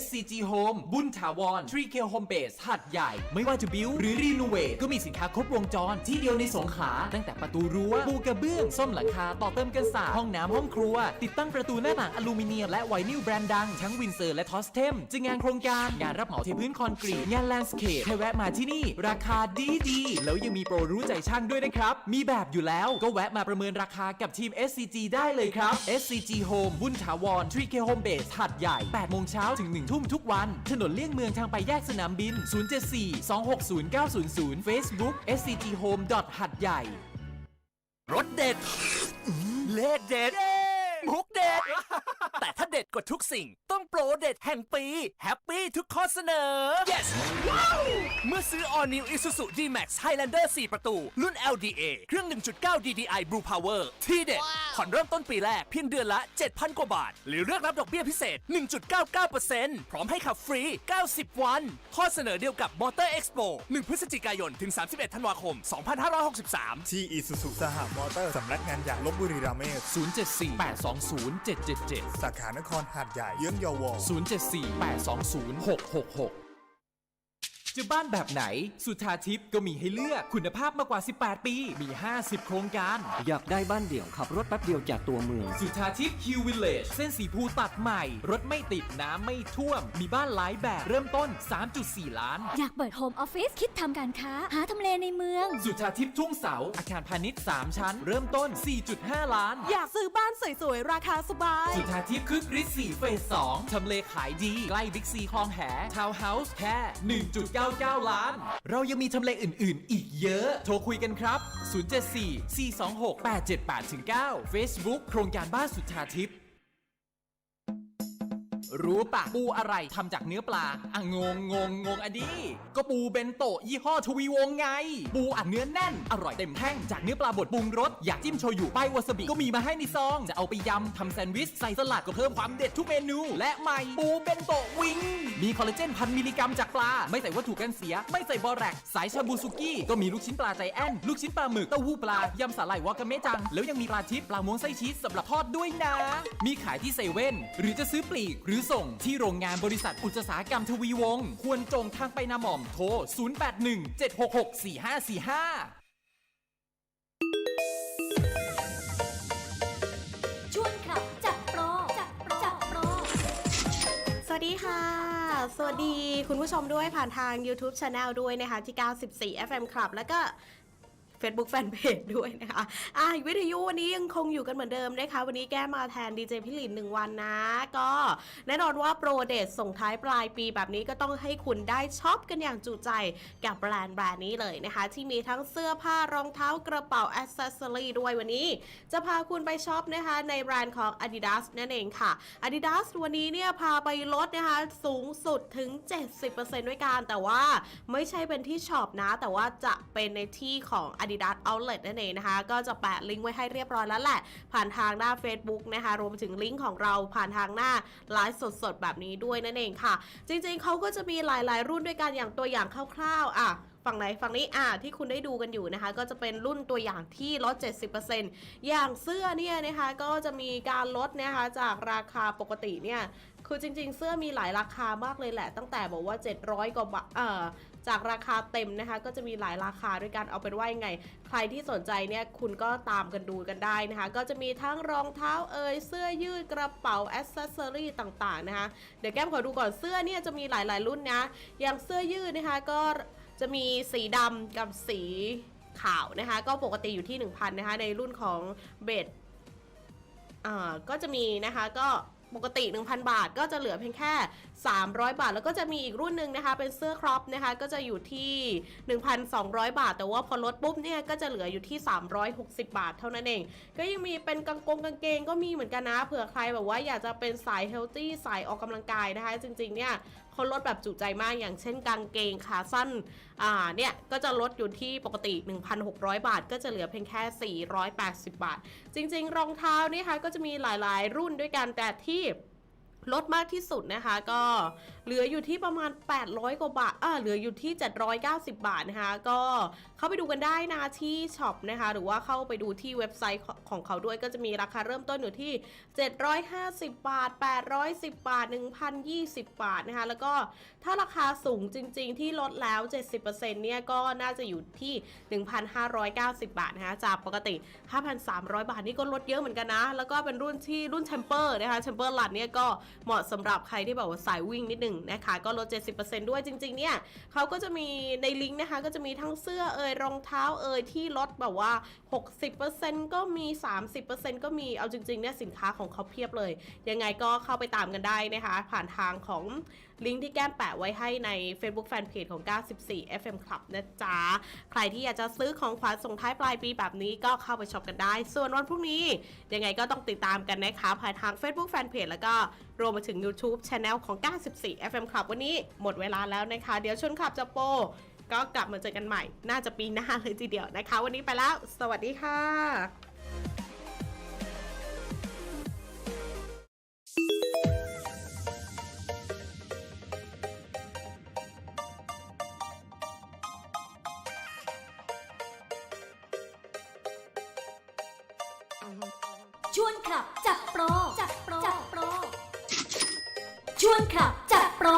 SCG Home บุญถาวร 3K Home Base หัดใหญ่ ไม่ว่าจะบิวหรือรีโนเวทก็มีสินค้าครบวงจร ที่เดียวในสงขลาตั้งแต่ประตูรั้วปูกระเบื้อง ซ่อมหลังคา ต่อเติมกันศาสตร์ห้องน้ำห้องครัว ติดตั้งประตูหน้าต่างอลูมิเนียม และไวนิลแบรนด์ดัง ทั้งวินเซอร์และทอสเทมจะงานโครงการ งานรับเหมาเทพื้นคอนกรีตงานแลนด์สเคปให้แวะมาที่นี่ ราคาดีดีแล้วยังมีโปรรู้ใจช่างด้วยนะครับมีแบบอยู่แล้วก็แวะมาประเมินราคากับทีม SCG ได้เลยครับ SCG Home บุญถาวร 3K Home Base หัดใหญ่8โมงเช้าถึง1ทุ่มทุกวัน ถนนเลี่ยงเมืองทางไปแยกสนามบิน 074 260 900 Facebook SCG Home หัดใหญ่รสเด็ดเลขเด็ด มุกเด็ด แต่ถ้าเด็ดกว่าทุกสิ่ง ต้องโปรเด็ดแห่งปี แฮปปี้ทุกข้อเสนอ yes ว้าวเมื่อซื้อ All New Isuzu D-Max Highlander 4 ประตู รุ่น LDA เครื่อง 1.9 DDI Blue Power ที่เด็ด ผ่อนเริ่มต้นปีแรกเพียงเดือนละ 7,000 กว่าบาท หรือเลือกรับดอกเบี้ยพิเศษ 1.99%พร้อมให้ขับฟรี 90 วัน ข้อเสนอเดียวกับ Motor Expo 1 พฤศจิกายน ถึง 31 ธันวาคม 2563 ที่อีซูซูสหมอเตอร์สำนักงานอย่างลบบุรีราเมศ074 820 777 สาขานครหาดใหญ่เยื้องเยาวอ074 820 666 จะบ้านแบบไหน สุธาทิพย์ก็มีให้เลือกคุณภาพมากกว่า 18 ปี มี 50 โครงการ อยากได้บ้านเดี่ยวขับรถแป๊บเดียวจากตัวเมือง สุธาทิพย์คิววิลเลจเส้นสีภูตัดใหม่ รถไม่ติดน้ำไม่ท่วม มีบ้านหลายแบบเริ่มต้น 3.4 ล้าน อยากเปิดโฮมออฟฟิศคิดทำการค้า หาทำเลในเมือง สุธาทิพย์ทุ่งเสา อาคารพาณิชย์ 3 ชั้น เริ่มต้น 4.5 ล้าน อยากซื้อบ้านสวยๆราคาสบาย สุธาทิพย์คึกฤทธิ์4เฟส2ทำเลขายดีใกล้บิ๊กซีคลองแหทาวน์เฮาส์แค่เจ้าล้าน เรายังมีทำเลอื่น ๆ อีกเยอะ โทรคุยกันครับ 074 426 878 9 Facebook โครงการบ้านสุธาทิพย์ รู้ปะปูอะไรทำจากเนื้อปลาอะงงงงงงอะดีก็ปูเบนโตะยี่ห้อทวีวงไง ปูอัดเนื้อแน่น อร่อยเต็มแท่งจากเนื้อปลาบดปรุงรสอยากจิ้มโชยุป้ายวาซาบิก็มีมาให้ในซอง จะเอาไปยำทำแซนด์วิชใส่สลัดก็เพิ่มความเด็ดทุกเมนู และใหม่ปูเบนโตะวิง มีคอลลาเจนพันมิลลิกรัมจากปลา ไม่ใส่วัตถุกันเสีย ไม่ใส่บอแรกสายชาบูซุกี้ก็มีลูกชิ้นปลาใจแอนลูกชิ้นปลาหมึกเต้าหู้ปลายำสาหร่ายวากาเมจัง แล้วยังมีปลาทิพย์ปลาม้วนไส้ชีสสำหรับทอดด้วยนะ มีขายที่เซเว่นหรือจะซื้อปลีกหรือส่งที่โรงงานบริษัทอุตสาหกรรมทวีวงศ์ควรจงทางไปนาหม่อมโทร 0817664545ชวนขับจับโปรจับโปรจับโปร สวัสดีค่ะ สวัสดีคุณผู้ชมด้วยผ่านทาง YouTube Channel ด้วยนะคะที่ 94 FM Club แล้วก็ Facebook Fanpage ด้วยนะคะอะวิทยุวันนี้ยังคงอยู่กันเหมือนเดิมนะคะ วันนี้แก้มาแทนดีเจพี่หลินหนึ่งวันนะ ก็แน่นอนว่าโปรเดตส่งท้ายปลายปีแบบนี้ก็ต้องให้คุณได้ช็อปกันอย่างจุใจกับแบรนด์แบรนด์นี้เลยนะคะ ที่มีทั้งเสื้อผ้ารองเท้ากระเป๋าอ c เซสซอรี่ด้วยวันนี้ จะพาคุณไปช็อปนะคะในแบรนด์ของ Adidas นั่นเองค่ะ Adidas วันนี้เนี่ยพาไปลดนะคะสูงสุดถึง 70%ด้วยกันแต่ว่าไม่ใช่เป็นที่ช็อปนะ แต่ว่าจะเป็นในที่ของ Adidas Outlet นั่นเองนะคะ ก็จะแปะลิงก์ไว้ให้เรียบร้อยแล้วแหละ ผ่านทางหน้า Facebook นะคะ รวมถึงลิงก์ของเราผ่านทางหน้าไลฟ์สดๆ แบบนี้ด้วยนั่นเองค่ะ จริงๆเขาก็จะมีหลายๆ รุ่นด้วยกันอย่างตัวอย่างคร่าวๆ อะ ฝั่งไหนฝั่งนี้อะที่คุณได้ดูกันอยู่นะคะ ก็จะเป็นรุ่นตัวอย่างที่ลด 70%อย่างเสื้อเนี่ยนะคะก็จะมีการลดนะคะจากราคาปกติเนี่ยคือจริงๆ เสื้อมีหลายราคามากเลยแหละ ตั้งแต่บอกว่า 700 กว่าบาทเอ่อจากราคาเต็มนะคะ ก็จะมีหลายราคาด้วยกันเอาเป็นว่ายังไง ใครที่สนใจเนี่ยคุณก็ตามกันดูกันได้นะคะ ก็จะมีทั้งรองเท้าเอ่ยเสื้อยืดกระเป๋าอ c เซสซอรี่ต่างๆนะคะ เดี๋ยวแก้มขอดูก่อนเสื้อเนี่ยจะมีหลายๆรุ่นนะ อย่างเสื้อยืดนะคะก็ จะมีสีดำกับสีขาวนะคะ ก็ปกติอยู่ที่ 1,000นะคะ ในรุ่นของเบดอ่าก็จะมีนะคะก็ปกติ 1,000 บาทก็จะเหลือเพียงแค่ 300 บาท แล้วก็จะมีอีกรุ่นหนึ่งนะคะ เป็นเสื้อครอปนะคะ ก็จะอยู่ที่ 1,200 บาท แต่ว่าพอลดปุ๊บเนี่ย ก็จะเหลืออยู่ที่ 360 บาทเท่านั้นเอง ก็ยังมีเป็นกางกงกางเกงก็มีเหมือนกันนะ เผื่อใครแบบว่าอยากจะเป็นสายเฮลตี้สายออกกำลังกายนะคะ จริงๆเนี่ย เขาลดแบบจุใจมากอย่างเช่นกางเกงขาสั้นอ่าเนี่ยก็จะลดอยู่ที่ปกติ 1,600 บาท ก็จะเหลือเพียงแค่ 480 บาท จริง ๆ รองเท้านี่ค่ะก็จะมีหลายๆ รุ่นด้วยกันแต่ที่ ลดมากที่สุดนะคะ ก็เหลืออยู่ที่ประมาณ 800 กว่าบาทอ่าเหลืออยู่ที่ 790 บาทนะคะ ก็เข้าไปดูกันได้นะที่ช็อปนะคะ หรือว่าเข้าไปดูที่เว็บไซต์ของเขาด้วยก็จะมีราคาเริ่มต้นอยู่ที่ 750 บาท 810 บาท 1,020 บาทนะคะ แล้วก็ถ้าราคาสูงจริง ๆ ที่ลดแล้ว 70%เนี่ยก็น่าจะอยู่ที่ 1,590 บาทนะคะจากปกติ 5,300 บาทนี่ก็ลดเยอะเหมือนกันนะ แล้วก็เป็นรุ่นที่รุ่นแชมเปอร์นะคะแชมเปอร์หลัดเนี่ยก็เหมาะสำหรับใครที่แบบว่าสายวิ่งนิดหนึ่งนะคะ ก็ลด 70%ด้วยจริงๆเนี่ยเขาก็จะมีในลิงก์นะคะ ก็จะมีทั้งเสื้อเอ่ยรองเท้าเอ่ยที่ลดแบบว่า 60%ก็มี 30%ก็มีเอาจริงๆเนี่ยสินค้าของเขาเพียบเลย ยังไงก็เข้าไปตามกันได้นะคะ ผ่านทางของลิงก์ที่แก้มแปะไว้ให้ใน Facebook Fanpage ของ 94 FM Club นะจ๊ะ ใครที่อยากจะซื้อของขวัญส่งท้ายปลายปีแบบนี้ก็เข้าไปช็อปกันได้ ส่วนวันพรุ่งนี้ ยังไงก็ต้องติดตามกันนะคะ ผ่านทาง Facebook Fanpage แล้วก็ รวมไปถึง YouTube Channel ของ 94 FM Club วันนี้หมดเวลาแล้วนะคะ เดี๋ยวชวนขับจะโป ก็กลับมาเจอกันใหม่ น่าจะปีหน้าเลยทีเดียวนะคะ วันนี้ไปแล้ว สวัสดีค่ะชวนขับจับโปรจับโปรจับโปร ชวนขับจับโปร